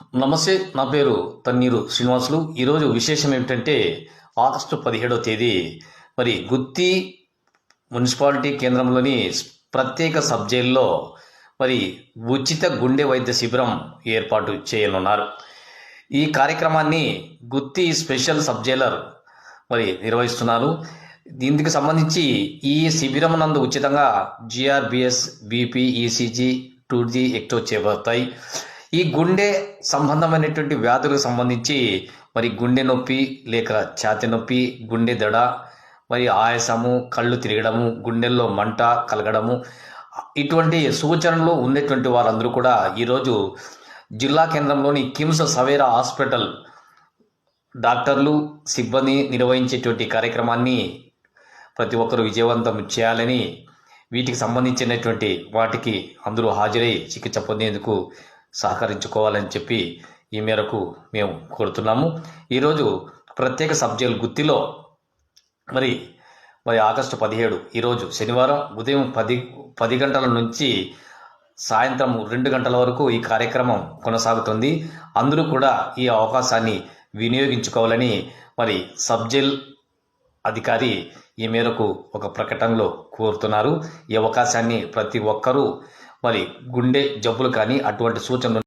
నమస్తే నా పేరు తన్నీరు శ్రీనివాసులు. ఈరోజు విశేషం ఏమిటంటే ఆగస్టు పదిహేడవ తేదీ మరి గుత్తి మున్సిపాలిటీ కేంద్రంలోని ప్రత్యేక సబ్ జైల్లో మరి ఉచిత గుండె వైద్య శిబిరం ఏర్పాటు చేయనున్నారు. ఈ కార్యక్రమాన్ని గుత్తి స్పెషల్ సబ్ జైలర్ మరి నిర్వహిస్తున్నారు. దీనికి సంబంధించి ఈ శిబిరం నందు ఉచితంగా GRBS BP ECG two D ecto చేపడతాయి. ఈ గుండె సంబంధమైనటువంటి వ్యాధులకు సంబంధించి మరి గుండె నొప్పి లేక ఛాతి నొప్పి గుండె దడ మరి ఆయాసము కళ్ళు తిరగడము గుండెల్లో మంట కలగడము ఇటువంటి సూచనలు ఉన్నటువంటి వారందరూ కూడా ఈరోజు జిల్లా కేంద్రంలోని కిమ్స్ సవేరా హాస్పిటల్ డాక్టర్లు సిబ్బంది నిర్వహించేటువంటి కార్యక్రమాన్ని ప్రతి ఒక్కరూ విజయవంతం చేయాలని వీటికి సంబంధించినటువంటి వాటికి అందరూ హాజరై చికిత్స పొందేందుకు సహకరించుకోవాలని చెప్పి ఈ మేరకు మేము కోరుతున్నాము. ఈరోజు ప్రత్యేక సబ్జెక్టు గుత్తిలో మరి మరి ఆగస్టు పదిహేడు ఈరోజు శనివారం ఉదయం పది పది గంటల నుంచి సాయంత్రం రెండు గంటల వరకు ఈ కార్యక్రమం కొనసాగుతుంది. అందరూ కూడా ఈ అవకాశాన్ని వినియోగించుకోవాలని మరి సబ్జెల్ అధికారి ఈ మేరకు ఒక ప్రకటనలో కోరుతున్నారు. ఈ అవకాశాన్ని ప్రతి ఒక్కరూ మరి గుండె జబ్బులు కానీ అటువంటి సూచనలు